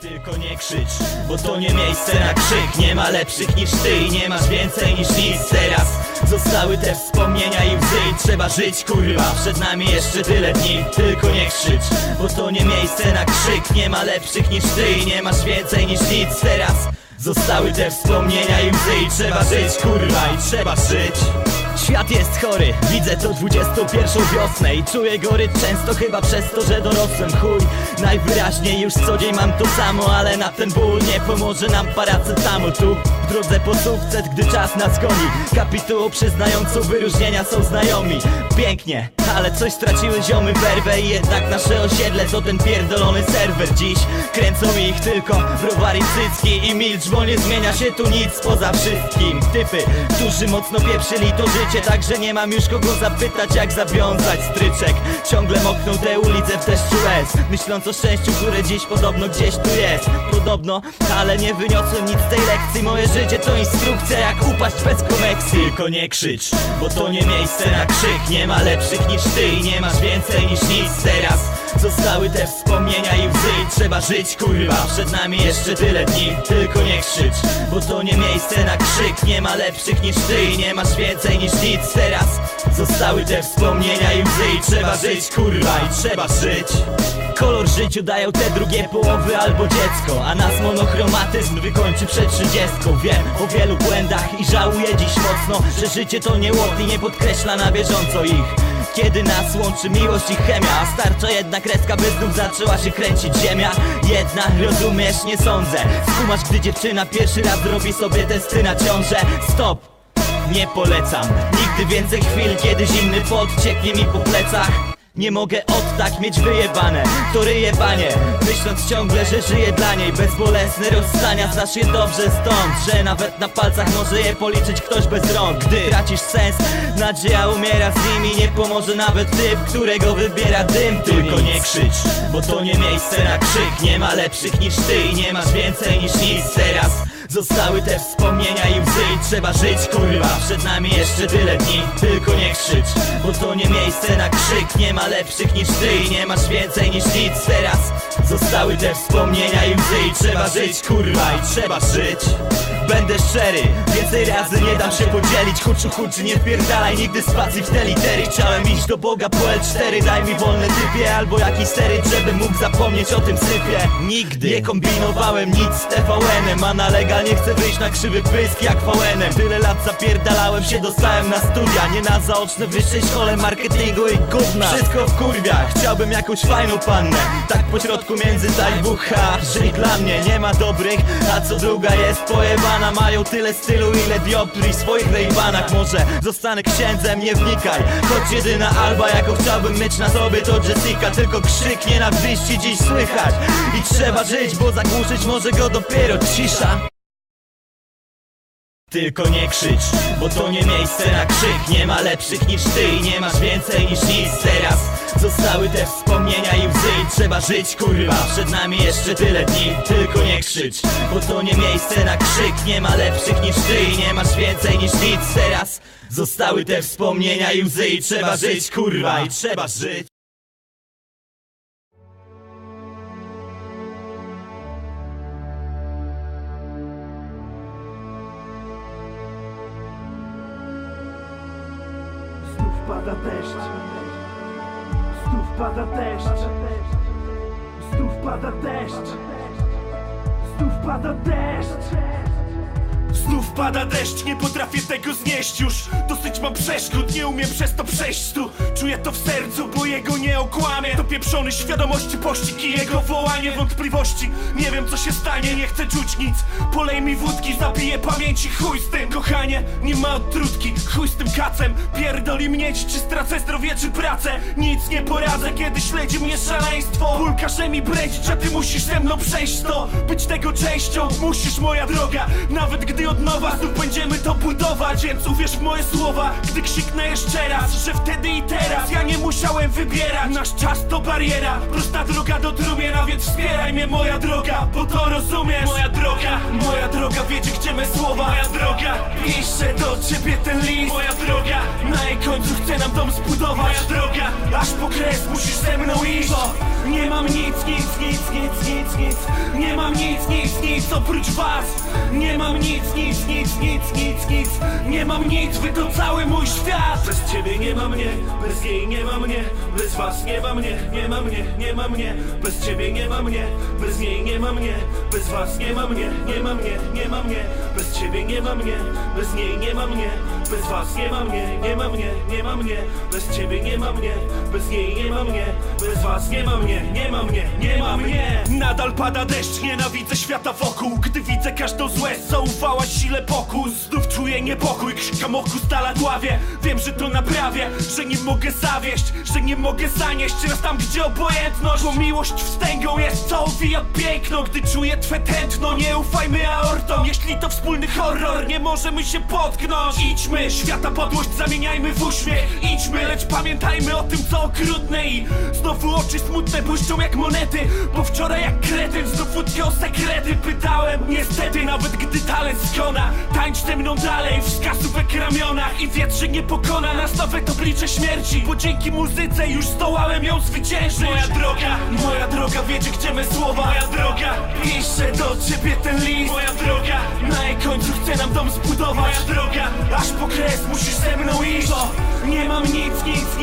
Tylko nie krzycz, bo to nie miejsce na krzyk. Nie ma lepszych niż ty i nie masz więcej niż nic. Teraz zostały te wspomnienia i łzy. I Trzeba żyć kurwa, przed nami jeszcze tyle dni. Tylko nie krzycz, bo to nie miejsce na krzyk. Nie ma lepszych niż ty i nie masz więcej niż nic. Teraz zostały te wspomnienia i łzy. I Trzeba żyć kurwa i trzeba żyć Świat jest chory, widzę to 21 wiosnę I czuję gory często chyba przez to, że dorosłem chuj. Najwyraźniej już co dzień mam to samo Ale na ten ból nie pomoże nam paracetamol. Tu w drodze po sukces, gdy czas nas goni. Kapitułą przyznającą wyróżnienia są znajomi. Pięknie, ale coś straciły ziomy werwę I jednak nasze osiedle to ten pierdolony serwer. Dziś kręcą ich tylko browary cycki I milcz, bo nie zmienia się tu nic poza wszystkim. Typy, którzy mocno pieprzyli to życie Także nie mam już kogo zapytać jak zawiązać stryczek. Ciągle mokną te ulice w deszczu łez Myśląc o szczęściu, które dziś podobno gdzieś tu jest. Podobno, ale nie wyniosłem nic z tej lekcji. Moje życie to instrukcja jak upaść bez koneksji. Tylko nie krzycz, bo to nie miejsce na krzyk. Nie ma lepszych niż ty i nie masz więcej niż nic. Teraz Zostały te wspomnienia i łzy. I trzeba żyć kurwa. Przed nami jeszcze tyle dni, tylko nie krzycz Bo to nie miejsce na krzyk. Nie ma lepszych niż ty i nie masz więcej niż nic. Teraz Zostały te wspomnienia i łzy. I trzeba żyć kurwa i trzeba żyć. Kolor życiu dają te drugie połowy albo dziecko. A nas monochromatyzm wykończy przed trzydziestką. Wiem o wielu błędach i żałuję dziś mocno Że życie to nie łot i nie podkreśla na bieżąco ich kiedy nas łączy miłość i chemia starcza jedna kreska, by znów zaczęła się kręcić ziemia. Jedna, rozumiesz, nie sądzę. Skumasz, gdy dziewczyna pierwszy raz robi sobie testy na ciążę. Stop! Nie polecam. Nigdy więcej chwil, kiedy zimny pot cieknie mi po plecach nie mogę od tak mieć wyjebane To ryjebanie. Myśląc ciągle, że żyję dla niej. Bezbolesne rozstania Znasz je dobrze stąd Że nawet na palcach może je policzyć ktoś bez rąk. Gdy tracisz sens Nadzieja umiera z nimi. Nie pomoże nawet typ, którego wybiera dym. Tylko nie krzycz, bo to nie miejsce na krzyk. Nie ma lepszych niż ty i nie masz więcej niż nic. Teraz Zostały te wspomnienia i łzy. I trzeba żyć kurwa. Przed nami jeszcze tyle dni, tylko nie krzycz Bo krzyk Nie ma lepszych niż ty i nie masz więcej niż nic. Teraz Zostały te wspomnienia i łzy i trzeba żyć kurwa i trzeba żyć. Będę szczery, więcej razy nie dam się podzielić. Huczu huczy, nie wpierdalaj nigdy spacji w te litery. Chciałem iść do Boga po L4 Daj mi wolne typie albo jakiś steryt Żebym mógł zapomnieć o tym sypie. Nigdy. Nie kombinowałem nic z TVN-em A na legalnie chcę wyjść na krzywy pysk jak VN-em Tyle lat zapierdalałem się, dostałem na studia Nie na zaoczne wyższej szkole marketingu i gówna. Wszystko w kurwia, chciałbym jakąś fajną pannę. Tak po środku między ta i bucha Żyj dla mnie, nie ma dobrych A co druga jest pojebana. Mają tyle stylu ile dioptrii w swoich rejbanach. Może zostanę księdzem, nie wnikaj. Choć jedyna alba jaką chciałbym mieć na sobie to Jessica. Tylko krzyk nienawiści dziś słychać. I trzeba żyć, bo zagłuszyć może go dopiero cisza tylko nie krzycz, bo to nie miejsce na krzyk. Nie ma lepszych niż ty i nie masz więcej niż nic. Teraz Zostały te wspomnienia i łzy. I trzeba żyć kurwa Przed nami jeszcze tyle dni, tylko nie krzycz Bo to nie miejsce na krzyk. Nie ma lepszych niż ty i nie masz więcej niż nic. Teraz Zostały te wspomnienia i łzy. I trzeba żyć kurwa I trzeba żyć pada deszcz. Znów pada deszcz. Znów pada deszcz. Znów pada deszcz Znów pada deszcz, nie potrafię tego znieść już. Dosyć mam przeszkód, nie umiem przez to przejść tu Czuję to w sercu, bo jego nie okłamie. To pieprzony świadomości pościg i jego wołanie Wątpliwości, nie wiem co się stanie, nie chcę czuć nic. Polej mi wódki, zabiję pamięci, chuj z tym. Kochanie, nie ma odtrutki, chuj z tym kacem. Pierdoli mnie, czy stracę zdrowie, czy pracę. Nic nie poradzę, kiedy śledzi mnie szaleństwo. Ból każe mi breć, a ty musisz ze mną przejść to Być tego częścią, musisz moja droga. Nawet gdy od nowa znów będziemy to budować. Więc uwierz w moje słowa, gdy krzyknę jeszcze raz Że wtedy i teraz ja nie musiałem wybierać. Nasz czas to bariera, prosta droga do trumienia Więc wspieraj mnie moja droga, bo to rozumiesz. Moja droga, moja droga, wiecie gdzie me słowa. Moja droga, piszę do ciebie ten list. Moja droga, na jej końcu chcę nam dom zbudować. Moja droga, aż po kres musisz ze mną iść. Bo nie mam nic, nic, nic, nic, nic, nic. Nie mam nic, nic, nic oprócz was. Nie mam nic, nic, nic, nic, nic, nic Nie mam nic, wy to cały mój świat Bez ciebie nie ma mnie, bez jej nie ma mnie Bez was nie ma mnie, nie ma mnie, nie ma mnie Bez ciebie nie ma mnie, bez niej nie ma mnie Bez was nie ma mnie, nie ma mnie, nie ma mnie Bez ciebie nie ma mnie, bez niej nie ma mnie Bez was nie ma mnie, nie ma mnie, nie ma mnie Bez ciebie nie ma mnie, bez niej nie ma mnie Bez was nie ma mnie, nie ma mnie, nie ma mnie Nadal pada deszcz, nienawidzę świata wokół Gdy widzę każdą złe, zaufałaś sile pokus Znów czuję niepokój, krzykam oku stala dławie Wiem, że to naprawię, że nie mogę zawieść Że nie mogę zanieść. Raz tam, gdzie obojętność Bo miłość wstęgą jest, co owija piękno Gdy czuję twe tętno, nie ufajmy aortom. Jeśli to wspólny horror, nie możemy się potknąć. Idźmy, świata podłość zamieniajmy w uśmiech. Idźmy, lecz pamiętajmy o tym, co okrutne. I znowu oczy smutne błyszczą jak monety. Bo wczoraj jak kretyn znów łódkę o sekrety pytałem. Niestety, nawet gdy talent skona Tańcz ze mną dalej, wskazówek ramionach I że nie pokona nas nawet oblicze śmierci. Bo dzięki muzyce już zdołałem ją zwyciężyć. Moja droga, moja droga, wiecie gdzie me słowa. Moja droga, piszę do ciebie ten list. Moja droga, na jej końcu chcę nam dom zbudować. Moja droga, aż po kres musisz ze mną iść. Bo nie mam nic, nic,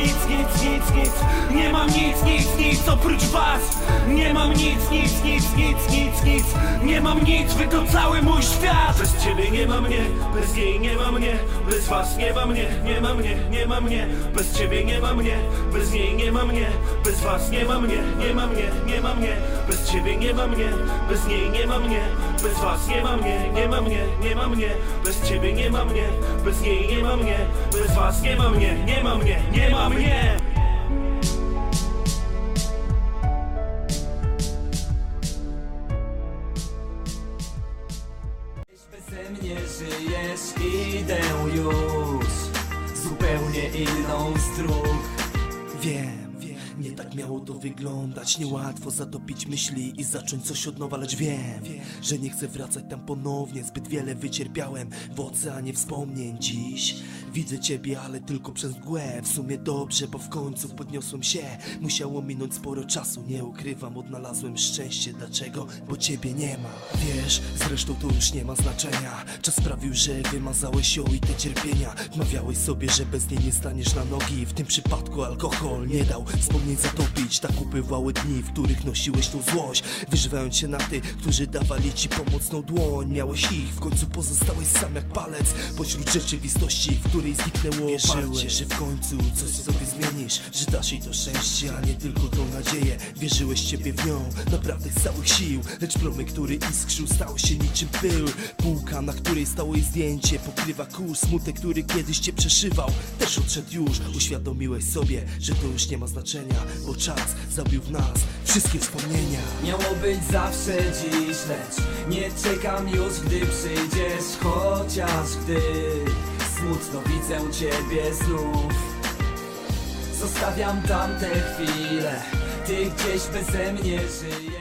nic, oprócz was Nie mam nic, nic, nic, nic, nic, nic Nie mam nic, wy to cały mój świat Bez ciebie nie ma mnie, bez jej nie ma mnie Bez was nie ma mnie, nie ma mnie, nie ma mnie Bez ciebie nie ma mnie, bez niej nie ma mnie Bez was nie ma mnie, nie ma mnie, nie ma mnie Bez ciebie nie ma mnie, bez niej nie ma mnie Bez was nie ma mnie, nie ma mnie, nie ma mnie Bez ciebie nie ma mnie, bez jej nie ma mnie Bez was nie ma mnie, nie ma mnie, nie ma mnie wyglądać Niełatwo zatopić myśli i zacząć coś od nowa Lecz wiem, że nie chcę wracać tam ponownie Zbyt wiele wycierpiałem w oceanie wspomnień. Dziś widzę ciebie, ale tylko przez mgłę. W sumie dobrze, bo w końcu podniosłem się. Musiało minąć sporo czasu, nie ukrywam Odnalazłem szczęście, dlaczego? Bo ciebie nie ma. Wiesz, zresztą to już nie ma znaczenia. Czas sprawił, że wymazałeś ją i te cierpienia Wmawiałeś sobie, że bez niej nie staniesz na nogi. W tym przypadku alkohol nie dał wspomnień zatopić Tak upływały dni, w których nosiłeś tą złość. Wyżywając się na tych, którzy dawali ci pomocną dłoń. Miałeś ich, w końcu pozostałeś sam jak palec. Pośród rzeczywistości, w której zniknęło Wierzyłeś, że w końcu coś sobie zmienisz. Że dasz jej to szczęście, a nie tylko tą nadzieję. Wierzyłeś ciebie w nią, naprawdę z całych sił. Lecz promy, który iskrzył, stał się niczym pył. Półka, na której stało jej zdjęcie Pokrywa kurz, smutek, który kiedyś cię przeszywał Też odszedł już, uświadomiłeś sobie Że to już nie ma znaczenia, bo czas zabił w nas wszystkie wspomnienia. Miało być zawsze dziś, lecz nie czekam już, gdy przyjdziesz Chociaż gdy smutno widzę ciebie znów. Zostawiam tamte chwile, ty gdzieś beze mnie żyjesz